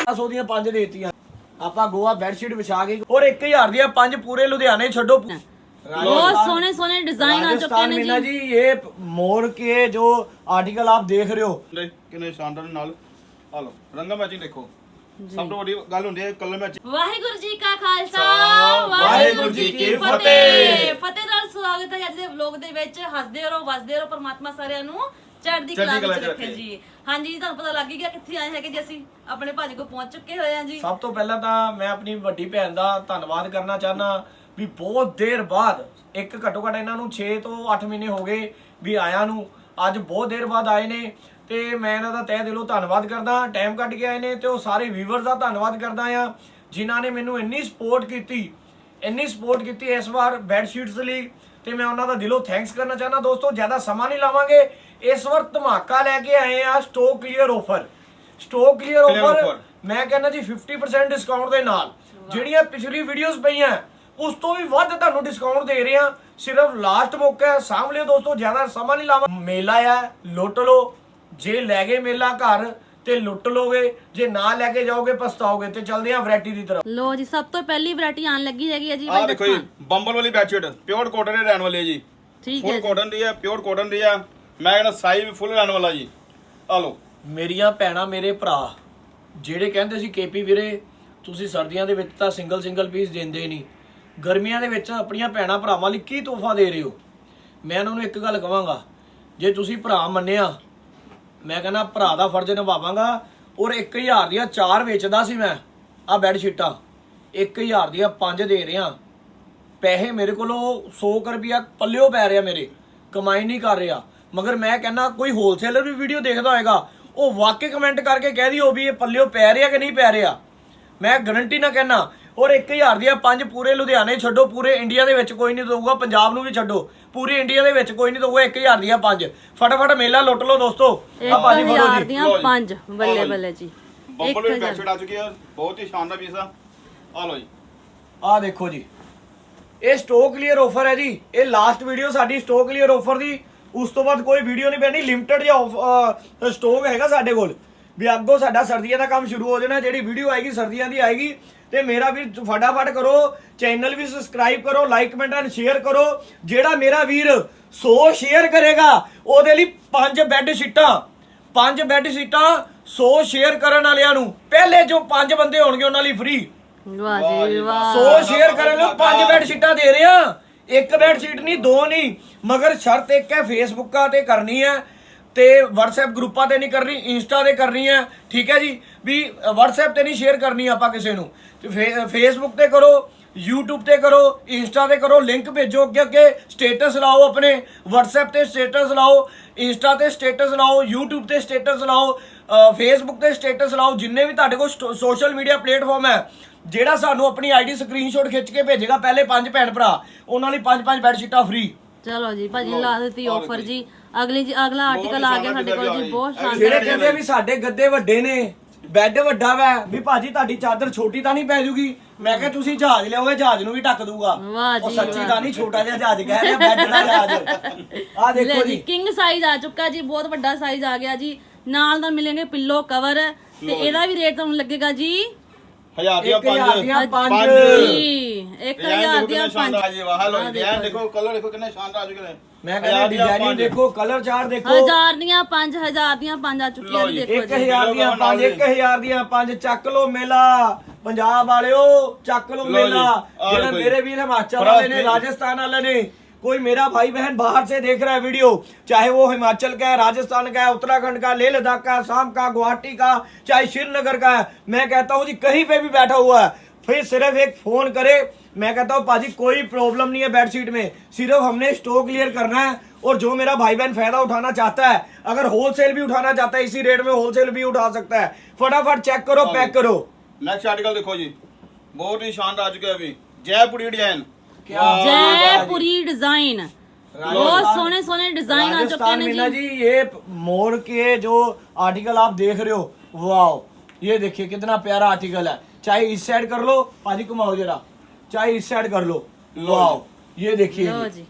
500 ਦੀਆਂ ਪੰਜ ਦੇਤੀਆਂ ਆਪਾਂ ਗੋਆ ਬੈੱਡਸ਼ੀਟ ਵਿਛਾ ਕੇ ਔਰ 1000 ਦੀਆਂ ਪੰਜ ਪੂਰੇ ਲੁਧਿਆਣੇ ਛੱਡੋ ਬਹੁਤ ਸੋਹਣੇ ਸੋਹਣੇ डिजाइन आ चुके राजस्थान हैं मीना जी जी ये मोर के जो आर्टिकल आप देख रहे हो ਦੇ ਕਿੰਨੇ ਸ਼ਾਨਦਾਰ ਨਾਲ ਆ ਲਓ ਰੰਗਾ ਮੈਚਿੰਗ ਦੇਖੋ ਸਭ ਤੋਂ ਵੱਡੀ ਗੱਲ ਹੁੰਦੀ ਹੈ ਕਲਰ ਮੈਚਿੰਗ ਵਾਹਿਗੁਰੂ ਜੀ ਕਾ ਖਾਲਸਾ ਵਾਹਿਗੁਰੂ ਜੀ ਕੀ ਫਤਿਹ। ਫਤਿਹ ਨਾਲ ਸਵਾਗਤ ਹੈ ਅੱਜ ਦੇ ਵਲੌਗ ਦੇ ਵਿੱਚ ਹੱਸਦੇ ਰਹੋ ਵਸਦੇ ਰਹੋ ਪਰਮਾਤਮਾ ਸਾਰਿਆਂ ਨੂੰ ਚੜ੍ਹਦੀ ਕਲਾ ਚੜ੍ਹਦੀ ਕਲਾ ਵਿੱਚ ਚ ਰੱਖੇ ਰੱਖੇ। ਜੀ। ਹਾਂਜੀ ਜੀ ਤੁਹਾਨੂੰ ਪਤਾ ਲੱਗ ਹੀ ਗਿਆ ਕਿੱਥੇ ਆਏ ਹੈਗੇ ਜੀ ਅਸੀਂ। ਆਪਣੇ ਭਾਜੀ ਕੋਲ ਪਹੁੰਚ ਚੁੱਕੇ ਹੋਏ ਹਾਂ ਜੀ। ਸਭ ਤੋਂ ਪਹਿਲਾਂ ਤਾਂ ਮੈਂ ਆਪਣੀ ਵੱਡੀ ਭੈਣ ਦਾ ਧੰਨਵਾਦ ਕਰਨਾ ਚਾਹਨਾ ਵੀ ਬਹੁਤ ਦੇਰ ਬਾਅਦ ਇੱਕ ਘੱਟੋ ਘੱਟ ਇਹਨਾਂ ਨੂੰ 6 ਤੋਂ 8 ਮਹੀਨੇ ਹੋ ਗਏ ਵੀ ਆਇਆਂ ਨੂੰ। ਅੱਜ ਬਹੁਤ ਦੇਰ ਬਾਅਦ ਆਏ ਨੇ ਤੇ ਮੈਂ ਇਹਨਾਂ ਦਾ ਤਹਿ ਦਿਲੋਂ ਧੰਨਵਾਦ ਕਰਦਾ ਟਾਈਮ ਕੱਢ ਕੇ ਆਏ ਨੇ ਤੇ ਉਹ ਸਾਰੇ ਵੀਵਰਸ ਦਾ ਧੰਨਵਾਦ ਕਰਦਾ ਆ ਜਿਨ੍ਹਾਂ ਨੇ ਮੈਨੂੰ ਇੰਨੀ ਸਪੋਰਟ ਕੀਤੀ ਇੰਨੀ ਸਪੋਰਟ ਕੀਤੀ ਇਸ ਵਾਰ ਬੈੱਡ ਸ਼ੀਟਸ ਲਈ। ਤੇ ਮੈਂ ਉਹਨਾਂ ਦਾ ਦਿਲੋਂ ਥੈਂਕਸ ਕਰਨਾ ਚਾਹਨਾ ਦੋਸਤੋ ਜ਼ਿਆਦਾ ਸਮਾਂ ਨਹੀਂ ਲਾਵਾਂਗੇ। ਇਸ ਵਾਰ ਧਮਾਕਾ ਲੈ ਕੇ ਆਏ ਆ stock clear offer stock clear Clear offer offer। ਮੈਂ ਕਹਿੰਦਾ ਜੀ 50% ਡਿਸਕਾਊਂਟ ਦੇ ਨਾਲ। ਜਿਹੜੀਆਂ ਪਿਛਲੀ ਵੀਡੀਓਜ਼ ਪਈਆਂ ਉਸ ਤੋਂ ਵੀ ਵੱਧ ਤੁਹਾਨੂੰ ਡਿਸਕਾਊਂਟ ਦੇ ਰਹੇ ਆ। ਸਿਰਫ ਲਾਸਟ ਮੌਕਾ ਹੈ। ਸਾਂਭ ਲਿਓ ਦੋਸਤੋ ਜ਼ਿਆਦਾ ਸਮਾਂ ਨਹੀਂ ਲਾਵਾ ਮੇਲਾ ਆ ਲੁੱਟ ਲਓ। ਜੇ ਲੈ ਗਏ ਮੇਲਾ ਘਰ ਤੇ ਲੁੱਟ ਲੋਗੇ। ਜੇ ਨਾ ਲੈ ਕੇ ਜਾਓਗੇ ਪਛਤਾਓਗੇ। ਤੇ ਚਲਦੇ ਆ ਵੈਰਾਈਟੀ ਦੀ ਤਰਫ ਲੋ ਜੀ ਸਭ ਤੋਂ ਪਹਿਲੀ ਵੈਰਾਈਟੀ ਆਣ ਲੱਗੀ ਹੈਗੀ ਹੈ ਜੀ ਆ ਭਾਈ ਦੇਖੋ ਜੀ ਦੱਸਾਂ। ਬੰਬਲ ਵਾਲੀ ਬੈਡਸ਼ੀਟ ਪਿਓਰ ਕਾਟਨ ਦੇ ਰਹਿਣ ਵਾਲੀ ਹੈ ਜੀ। ਠੀਕ ਹੈ ਫੁੱਲ ਜੀ। ਕਾਟਨ ਦੀ ਹੈ ਪਿਓਰ ਕਾਟਨ ਦੀ ਹੈ ਮੈਂ ਕਹਿੰਦਾ ਸਾਈਜ਼ ਵੀ ਫੁੱਲ ਰਹਿਣ ਵਾਲਾ ਜੀ। ਆ ਲਓ। ਮੇਰੀਆਂ ਭੈਣਾਂ ਮੇਰੇ ਭਰਾ, ਜਿਹੜੇ ਕਹਿੰਦੇ ਸੀ ਕੇਪੀ ਵੀਰੇ, ਤੁਸੀਂ ਸਰਦੀਆਂ ਦੇ ਵਿੱਚ ਤਾਂ ਸਿੰਗਲ ਸਿੰਗਲ ਪੀਸ ਦਿੰਦੇ ਨਹੀਂ। ਗਰਮੀਆਂ ਦੇ ਵਿੱਚ ਆਪਣੀਆਂ ਭੈਣਾਂ ਭਰਾਵਾਂ ਲਈ ਕੀ ਤੋਹਫਾ ਦੇ ਰਹੇ ਹੋ? ਮੈਂ ਉਹਨਾਂ ਨੂੰ ਇੱਕ ਗੱਲ ਕਵਾਂਗਾ, ਜੇ ਤੁਸੀਂ ਭਰਾ ਮੰਨਿਆ, ਮੈਂ ਕਹਿੰਦਾ ਭਰਾ ਦਾ ਫਰਜ਼ ਨਿਭਾਵਾਂਗਾ, ਔਰ 1000 ਦੀਆਂ ਚਾਰ ਵੇਚਦਾ ਸੀ ਮੈਂ ਆ ਬੈੱਡ ਸ਼ੀਟਾਂ 1000 ਦੀਆਂ ਪੰਜ ਦੇ ਰਿਹਾ। ਪੈਸੇ ਮੇਰੇ ਕੋਲੋਂ 100 ਕੁ ਰੁਪਿਆ ਪੱਲਿਓ ਪੈ ਰਿਹਾ ਮੇਰੇ, ਕਮਾਈ ਨਹੀਂ ਕਰ ਰਿਹਾ। ਮਗਰ ਮੈਂ ਕਹਿੰਦਾ ਕੋਈ ਹੋਲਸੇਲਰ ਵੀ ਵੀਡੀਓ ਦੇਖਦਾ ਹੋਏਗਾ ਉਹ ਵਾਕਈ ਕਮੈਂਟ ਕਰਕੇ ਕਹਿ ਦਿਓ ਵੀ ਇਹ ਪੱਲਿਓ ਪੈ ਰਿਹਾ ਕਿ ਨਹੀਂ ਪੈ ਰਿਹਾ? ਮੈਂ ਗਾਰੰਟੀ ਨਾ ਕਹਿਣਾ ਔਰ 1000 ਦੀਆਂ ਪੰਜ ਪੂਰੇ ਲੁਧਿਆਣੇ ਛੱਡੋ ਪੂਰੇ ਇੰਡੀਆ ਦੇ ਵਿੱਚ ਕੋਈ ਨਹੀਂ ਦਊਗਾ ਪੰਜਾਬ ਨੂੰ ਵੀ ਛੱਡੋ ਪੂਰੀ ਇੰਡੀਆ ਦੇ ਵਿੱਚ ਕੋਈ ਨਹੀਂ ਦਊਗਾ 1000 ਦੀਆਂ ਪੰਜ। ਫਟਾਫਟ ਮੇਲਾ ਲੁੱਟ ਲਓ ਦੋਸਤੋ ਆ ਭਾਜੀ ਫੜੋ 1000 ਜੀ। ਦੀਆਂ ਲਓ ਜੀ। ਪੰਜ ਆਹ ਬੱਲੇ। ਬੱਲੇ ਜੀ। ਬੰਬਲ 1000 ਬੈਡਸ਼ੀਟ ਆ ਚੁੱਕੀ ਹੈ ਬਹੁਤ ਹੀ ਸ਼ਾਨਦਾਰ ਪੀਸ ਆ। ਆ ਲਓ ਜੀ। ਆ ਦੇਖੋ ਜੀ। ਇਹ ਸਟੋਕ ਕਲੀਅਰ ਆਫਰ ਹੈ ਜੀ। ਇਹ ਲਾਸਟ ਵੀਡੀਓ ਸਾਡੀ ਸਟੋਕ ਕਲੀਅਰ ਆਫਰ ਦੀ ਉਸ ਤੋਂ ਬਾਅਦ ਕੋਈ ਵੀਡੀਓ ਨਹੀਂ ਪੈਣੀ ਲਿਮਟਿਡ ਜਿਹਾ ਸਟੋਕ ਹੈਗਾ ਸਾਡੇ ਕੋਲ। ਵੀ ਅੱਗੋਂ ਸਾਡਾ ਸਰਦੀਆਂ ਦਾ ਕੰਮ ਸ਼ੁਰੂ ਹੋ ਜਾਣਾ ਜਿਹੜੀ ਵੀਡੀਓ ਆਏਗੀ ਸਰਦੀਆਂ ਦੀ ਆਏਗੀ। ਤੇ ਮੇਰਾ ਵੀ ਫਟਾਫਟ ਕਰੋ ਚੈਨਲ ਵੀ ਸਬਸਕ੍ਰਾਈਬ ਕਰੋ ਲਾਈਕ ਕਮੈਂਟ ਐਂਡ ਸ਼ੇਅਰ ਕਰੋ। ਜਿਹੜਾ ਮੇਰਾ ਵੀਰ 100 ਸ਼ੇਅਰ ਕਰੇਗਾ ਉਹਦੇ ਲਈ ਪੰਜ ਬੈੱਡ ਸ਼ੀਟਾਂ ਪੰਜ ਬੈੱਡ ਸ਼ੀਟਾਂ 100 ਸ਼ੇਅਰ ਕਰਨ ਵਾਲਿਆਂ ਨੂੰ। ਪਹਿਲੇ ਜੋ ਪੰਜ ਬੰਦੇ ਹੋਣਗੇ ਉਹਨਾਂ ਲਈ ਫ੍ਰੀ ਵਾਹ ਜੀ ਵਾਹ 100 ਸ਼ੇਅਰ ਕਰਨ ਨੂੰ ਪੰਜ ਬੈੱਡ ਸ਼ੀਟਾਂ ਦੇ ਰਹੇ ਆ ਇੱਕ ਬੈੱਡ ਸ਼ੀਟ ਨਹੀਂ, ਦੋ ਨਹੀਂ, ਮਗਰ ਸ਼ਰਤ ਇੱਕ ਹੈ ਫੇਸਬੁੱਕਾਂ ਤੇ ਕਰਨੀ ਹੈ ਤੇ WhatsApp ਗਰੁੱਪਾਂ ਤੇ ਨਹੀਂ ਕਰਨੀ ਇੰਸਟਾ ਤੇ ਕਰਨੀ ਹੈ, ਠੀਕ ਹੈ ਜੀ? ਵੀ WhatsApp ਤੇ ਨਹੀਂ ਸ਼ੇਅਰ ਕਰਨੀ ਆਪਾਂ ਕਿਸੇ ਨੂੰ। ਤੇ ਫੇਸਬੁੱਕ ਤੇ ਕਰੋ, YouTube ਤੇ ਕਰੋ ਇੰਸਟਾ ਤੇ ਕਰੋ ਲਿੰਕ ਭੇਜੋ ਅੱਗੇ ਅੱਗੇ ਸਟੇਟਸ ਲਾਓ ਆਪਣੇ, WhatsApp ਤੇ ਸਟੇਟਸ ਲਾਓ ਇੰਸਟਾ ਤੇ ਸਟੇਟਸ ਲਾਓ, YouTube ਤੇ ਸਟੇਟਸ ਲਾਓ ਫੇਸਬੁੱਕ ਤੇ ਸਟੇਟਸ ਲਾਓ, ਜਿੰਨੇ ਵੀ ਤੁਹਾਡੇ ਕੋਲ ਸੋਸ਼ਲ ਮੀਡੀਆ ਪਲੇਟਫਾਰਮ ਹੈ ਜਿਹੜਾ ਸਾਨੂੰ ਆਪਣੀ ਆਈਡੀ ਸਕਰੀਨਸ਼ਾਟ ਖਿੱਚ ਕੇ ਭੇਜੇਗਾ ਪਹਿਲੇ ਪੰਜ ਭੈਣ ਭਰਾ ਉਹਨਾਂ ਲਈ ਪੰਜ ਪੰਜ ਬੈੱਡ ਸ਼ੀਟਾਂ ਫ੍ਰੀ ਚਲੋ ਜੀ ਭਾਜੀ ਲਾ ਦਿੱਤੀ ਆਫਰ ਜੀ। ਅਗਲੀ ਜੀ ਅਗਲਾ ਆਰਟੀਕਲ ਆ ਗਿਆ ਸਾਡੇ ਕੋਲ ਜੀ ਬਹੁਤ ਸ਼ਾਨਦਾਰ ਜਿਹੜੇ ਕਹਿੰਦੇ ਆ ਵੀ ਸਾਡੇ ਗੱਦੇ ਵੱਡੇ ਨੇ ਬੈੱਡ ਵੱਡਾ ਵਾ ਵੀ ਭਾਜੀ ਤੁਹਾਡੀ ਚਾਦਰ ਛੋਟੀ ਤਾਂ ਨਹੀਂ ਪੈ ਜੂਗੀ? ਮੈਂ ਕਿਹਾ ਤੁਸੀਂ ਜਹਾਜ਼ ਲਿਆਓਗੇ ਜਹਾਜ਼ ਨੂੰ ਵੀ ਢੱਕ ਦੂਗਾ। ਵਾਹ ਉਹ ਜੀ, ਸੱਚੀ। ਤਾਂ ਨਹੀਂ ਛੋਟਾ ਜਿਹਾ ਜਹਾਜ਼ ਕਹਿ ਰਿਹਾ ਬੈੱਡ ਦਾ ਜਹਾਜ਼। ਆ ਦੇਖੋ ਲੈ ਜੀ। ਕਿੰਗ ਸਾਈਜ਼ ਆ ਚੁੱਕਾ ਜੀ ਬਹੁਤ ਵੱਡਾ ਸਾਈਜ਼ ਆ ਗਿਆ ਜੀ। ਨਾਲ ਦਾ ਮਿਲेंगे ਪਿੱਲੋ ਕਵਰ ਤੇ ਇਹਦਾ ਵੀ ਰੇਟ ਤੁਹਾਨੂੰ ਲੱਗੇਗਾ ਜੀ ਹਜ਼ਾਰ ਦੀਆਂ ਪੰਜ। ਇੱਕ ਹਜ਼ਾਰ ਦੀਆਂ ਪੰਜ। ਵਾਹ ਲੋ ਡਿਜ਼ਾਈਨ ਦੇਖੋ ਕਲਰ ਦੇਖੋ ਕਿੰਨੇ ਸ਼ਾਨਦਾਰ ਆ ਮੈਂ ਕਹਿੰਦਾ ਦੇਖੋ ਕਲਰ ਚਾਰ ਹਜ਼ਾਰ ਦੀਆਂ ਪੰਜ ਹਜ਼ਾਰ ਦੀਆਂ ਪੰਜ ਚੁੱਕੀਆਂ ਲਓ ਜੀ, ਪੰਜ 1000 ਦੀਆਂ ਪੰਜ ਚੱਕ ਲੋ ਮੇਲਾ। ਪੰਜਾਬ ਵਾਲਿਓ ਚੱਕ ਲੋ ਲਓ ਮੇਲਾ। ਆਹ ਮੇਰੇ ਵੀਰ ਹਿਮਾਚਲ ਵਾਲੇ ਨੇ ਰਾਜਸਥਾਨ ਵਾਲੇ ਨੇ कोई मेरा भाई बहन बाहर से देख रहा है वीडियो चाहे वो हिमाचल का है राजस्थान का है उत्तराखंड का लेह लद्दाख का शाम का गुवाहाटी का चाहे श्रीनगर का है मैं कहता हूँ जी कहीं पे भी बैठा हुआ है फिर सिर्फ़ एक फ़ोन करे मैं कहता हूँ पाजी कोई प्रॉब्लम नहीं है बेडशीट में सिर्फ़ हमने स्टॉक क्लियर करना है और जो मेरा भाई बहन फ़ायदा उठाना चाहता है अगर होलसेल भी उठाना चाहता है इसी रेट में होलसेल भी उठा सकता है फटाफट चेक करो पैक करो। नेक्स्ट आर्टिकल देखो जी बहुत ही शानदार आ चुके हैं अभी जयपुरी डिज़ाइन जयपुरी डिजाइन बहुत सोने सोने डिजाइन आ चुके राजस्थान हैं मीना जी जी ये मोर के जो आर्टिकल आप देख रहे हो वाह ये देखिए कितना प्यारा आर्टिकल है चाहे इस साइड कर लो पाजी घुमाओ जरा चाहे इस साइड कर लो वाह ये देखिए ਲੋ ਜੀ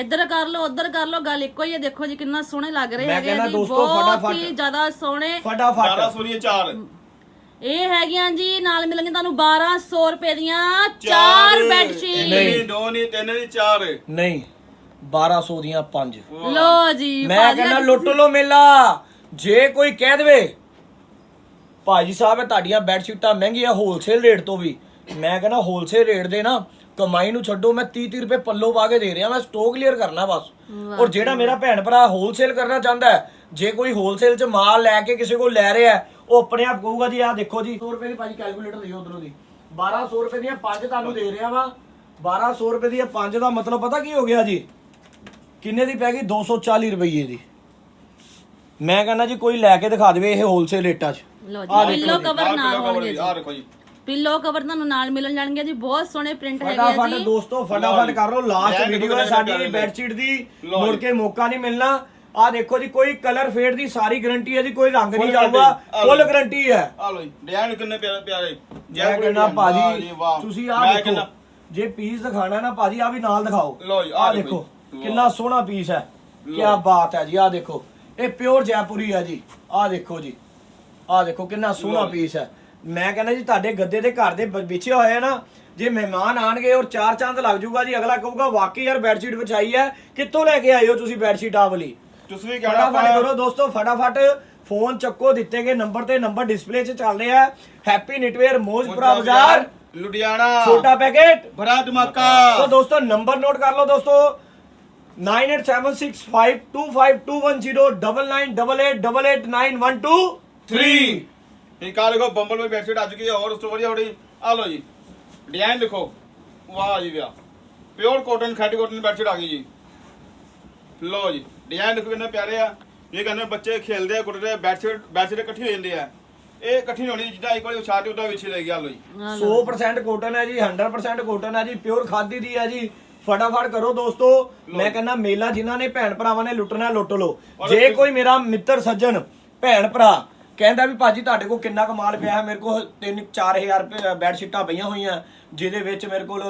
ਇੱਧਰ ਕਰ ਲਓ ਉੱਧਰ ਕਰ ਲਓ ਗੱਲ ਇੱਕੋ ਹੀ ਹੈ ਦੇਖੋ ਜੀ ਕਿੰਨਾ ਸੋਹਣੇ ਲੱਗ ਰਹੇ ਮੈਂ ਹੈਗੇ ਕਹਿੰਦਾ ਆ ਜੀ ਦੋਸਤੋ ਬਹੁਤ ਫਟਾਫਟ- ਹੀ ਜ਼ਿਆਦਾ ਸੋਹਣੇ 12 फटाफट ਸੂਰੀ 4 ਇਹ ਹੈਗੀਆਂ ਜੀ ਨਾਲ ਮਿਲਣਗੇ ਤੁਹਾਨੂੰ 1200 ਰੁਪਏ ਦੀਆਂ ਚਾਰ ਬੈੱਡ ਸ਼ੀਟ ਨਹੀਂ। ਦੋ ਨਹੀਂ ਤਿੰਨ ਨਹੀਂ ਚਾਰ। ਨਹੀਂ 1200 ਦੀਆਂ 5 ਲੋ ਜੀ ਮੈਂ ਭਾਜੀ ਕਹਿੰਦਾ ਲੁੱਟ ਲੋ ਮੇਲਾ। ਜੇ ਕੋਈ ਕਹਿ ਦੇਵੇ ਭਾਜੀ ਸਾਹਿਬ ਇਹ ਤੁਹਾਡੀਆਂ ਬੈੱਡ ਸ਼ੀਟਾਂ ਮਹਿੰਗੀਆਂ ਹੋਲਸੇਲ ਰੇਟ ਤੋਂ ਵੀ। ਮੈਂ ਕਹਿੰਦਾ ਹੋਲਸੇਲ ਰੇਟ ਦੇ ਨਾ ਕਮਾਈ ਨੂੰ ਛੱਡੋ ਮੈਂ 30 30 ਰੁਪਏ ਪੱਲੋ ਪਾ ਕੇ ਦੇ ਰਿਹਾ ਮੈਂ ਸਟੋਕ ਕਲੀਅਰ ਕਰਨਾ ਬਸ। ਔਰ ਜਿਹੜਾ ਮੇਰਾ ਭੈਣ ਭਰਾ ਹੋਲਸੇਲ ਕਰਨਾ ਚਾਹੁੰਦਾ ਹੈ ਜੇ ਕੋਈ ਹੋਲਸੇਲ 'ਚ ਮਾਲ ਲੈ ਕੇ ਕਿਸੇ ਕੋਲ ਲੈ ਰਿਹਾ ਹੈ, ਉਹ ਆਪਣੇ ਆਪ ਕਹੂਗਾ ਜੀ ਆਹ ਦੇਖੋ ਜੀ। 100 ਰੁਪਏ ਦੀ ਭਾਜੀ ਕੈਲਕੂਲੇਟਰ ਦਿਓ ਉਧਰੋਂ ਦੀ। 1200 ਰੁਪਏ ਦੀਆਂ ਪੰਜ ਤੁਹਾਨੂੰ ਦੇ ਰਿਹਾ ਵਾ। 1200 ਰੁਪਏ ਦੀਆਂ ਪੰਜ ਦਾ ਮਤਲਬ ਪਤਾ ਕੀ ਹੋ ਗਿਆ ਜੀ? ਕਿੰਨੇ ਦੀ ਪੈ ਗਈ? 240 ਰੁਪਏ ਦੀ ਮੈਂ ਕਹਿੰਦਾ ਜੀ ਕੋਈ ਲੈ ਕੇ ਦਿਖਾ ਦੇਵੇ ਇਹ ਹੋਲਸੇਲ ਰੇਟਾਂ 'ਚ। ਲੋ ਜੀ ਪਿੱਲੋ ਕਵਰ ਨਾਲ ਹੋਣਗੇ ਜੀ। ਆ ਦੇਖੋ ਜੀ। ਪਿੱਲੋ ਕਵਰ ਤੁਹਾਨੂੰ ਨਾਲ ਮਿਲਣ ਜਾਣਗੇ ਜੀ ਬਹੁਤ ਸੋਹਣੇ ਪ੍ਰਿੰਟ ਹੈਗੇ ਆ ਫਟਾਫਟ ਜੀ ਦੋਸਤੋ ਫਟਾਫਟ ਕਰ ਲਓ ਲਾਸਟ ਵੀਡੀਓ ਹੈ ਸਾਡੀ। ਬੈੱਡਸ਼ੀਟ ਦੀ। ਮੁੜ ਜੀ। ਕੇ ਮੌਕਾ ਨਹੀਂ ਮਿਲਣਾ। ਆ ਦੇਖੋ ਜੀ ਕੋਈ ਕਲਰ ਫੇਡ ਦੀ ਸਾਰੀ ਗਾਰੰਟੀ ਹੈ ਜੀ ਕੋਈ ਰੰਗ ਨਹੀਂ Full ਜਾਊਗਾ। guarantee, ਆਹ ਫੁੱਲ ਲਓ। ਗਾਰੰਟੀ ਹੈ। ਆ ਲੋ ਜੀ। ਡਿਜ਼ਾਈਨ ਕਿੰਨੇ ਪਿਆਰੇ ਪਿਆਰੇ? ਮੈਂ ਕਹਿੰਦਾ ਭਾਜੀ। ਤੁਸੀਂ ਆ ਦੇਖੋ। ਜੇ ਪੀਸ ਦਿਖਾਣਾ ਨਾ ਭਾਜੀ ਆ ਵੀ ਨਾਲ ਦਿਖਾਓ। ਲਓ ਜੀ, ਆਹ ਆਹ ਦੇਖੋ ਦੇਖੋ ਜੀ। ਕਿੰਨਾ ਸੋਹਣਾ ਪੀਸ ਹੈ। ਕੀ ਲਓ। ਬਾਤ ਹੈ ਜੀ ਆ ਦੇਖੋ। ਇਹ ਪਿਓਰ ਜੈਪੁਰੀ ਹੈ ਜੀ। ਆ ਦੇਖੋ ਜੀ। ਆ ਦੇਖੋ ਕਿੰਨਾ ਸੋਹਣਾ ਲਓ ਜੀ। ਪੀਸ ਹੈ। ਮੈਂ ਕਹਿੰਦਾ ਜੀ ਤੁਹਾਡੇ ਗੱਦੇ ਦੇ ਘਰ ਦੇ ਬ- ਵਿਛੇ ਹੋਏ ਆ ਨਾ ਜੇ ਮਹਿਮਾਨ ਆਣਗੇ ਔਰ ਚਾਰ ਚੰਦ ਲੱਗ ਜਾਊਗਾ ਜੀ ਅਗਲਾ ਕਹੂਗਾ ਵਾਕਈ ਯਾਰ ਬੈੱਡਸ਼ੀਟ ਵਿਛਾਈ ਹੈ। ਕਿੱਥੋਂ ਲੈ ਕੇ ਆਏ ਹੋ ਤੁਸੀਂ ਬੈੱਡਸ਼ੀਟ ਆ ਵਾਲੀ? ਤੁਸੀਂ ਕਹਿਣਾ ਫਟਾਫਟ ਕਰੋ ਦੋਸਤੋ ਫਟਾਫਟ ਫੋਨ ਚੱਕੋ ਦਿੱਤੇ ਗਏ ਨੰਬਰ ਤੇ ਨੰਬਰ ਡਿਸਪਲੇ 'ਚ ਚੱਲ ਰਿਹਾ ਹੈ ਹੈਪੀ ਨਿਟਵੇਅਰ ਮੋਜਪੁਰਾ ਬਾਜ਼ਾਰ ਲੁਧਿਆਣਾ ਛੋਟਾ ਪੈਕੇਟ ਬੜਾ ਧਮਾਕਾ ਸੋ ਦੋਸਤੋ ਨੰਬਰ ਨੋਟ ਕਰ ਲਓ ਦੋਸਤੋ 987652519988889123 3 ਇੱਕ ਆ ਦੇਖੋ ਬੰਬਲ ਵਿੱਚ ਬੈਡਸ਼ੀਟ ਆ ਚੁੱਕੀ ਹੈ ਔਰ ਉਸ ਤੋਂ ਵਧੀਆ ਥੋੜੀ ਆ ਲੋ ਜੀ ਡਿਜ਼ਾਈਨ ਦੇਖੋ ਵਾਹ ਜੀ ਵਾਹ ਪਿਓਰ ਕਾਟਨ ਖੱਟੀ ਕਾਟਨ ਬੈਡਸ਼ੀਟ ਆ ਗਈ ਜੀ ਲੋ ਜੀ ਡਿਜ਼ਾਈਨ ਦੇਖੋ ਕਿੰਨੇ ਪਿਆਰੇ ਆ ਇਹ ਕਹਿੰਦੇ ਬੱਚੇ ਖੇਲਦੇ ਆ ਕੁੱਟਦੇ ਆ ਬੈਡਸ਼ੀਟ ਬੈਡਸ਼ੀਟ ਇਕੱਠੀ ਹੋ ਜਾਂਦੀ ਆ। ਇਹ ਇਕੱਠੀ ਨਹੀਂ ਹੋਣੀ ਜਿੱਦਾਂ ਇੱਕ ਵਾਰੀ ਤੇ ਉਹਦਾ ਵਿਛੀ ਲੱਗੀ ਆ ਲੋ ਜੀ। 100% ਕੋਟਨ ਹੈ ਜੀ 100% ਕੋਟਨ ਹੈ ਜੀ ਪਿਓਰ ਖਾਦੀ ਦੀ ਹੈ ਜੀ। ਫਟਾਫਟ ਕਰੋ ਦੋਸਤੋ ਮੈਂ ਕਹਿੰਦਾ ਮੇਲਾ ਜਿਨ੍ਹਾਂ ਨੇ ਭੈਣ ਭਰਾਵਾਂ ਨੇ ਲੁੱਟਣਾ ਲੁੱਟ ਔਰ ਜੇ ਕੋਈ ਮੇਰਾ ਮਿੱਤਰ ਸੱਜਣ ਭੈਣ ਭਰਾ ਕਹਿੰਦਾ ਵੀ ਭਾਜੀ ਤੁਹਾਡੇ ਕੋਲ ਕਿੰਨਾ ਕਮਾਲ ਪਿਆ ਹੈ ਮੇਰੇ ਕੋਲ 3-4000 ਰੁਪਏ ਬੈੱਡ ਸ਼ੀਟਾਂ ਪਈਆਂ ਹੋਈਆਂ ਜਿਹਦੇ ਵਿੱਚ ਮੇਰੇ ਕੋਲ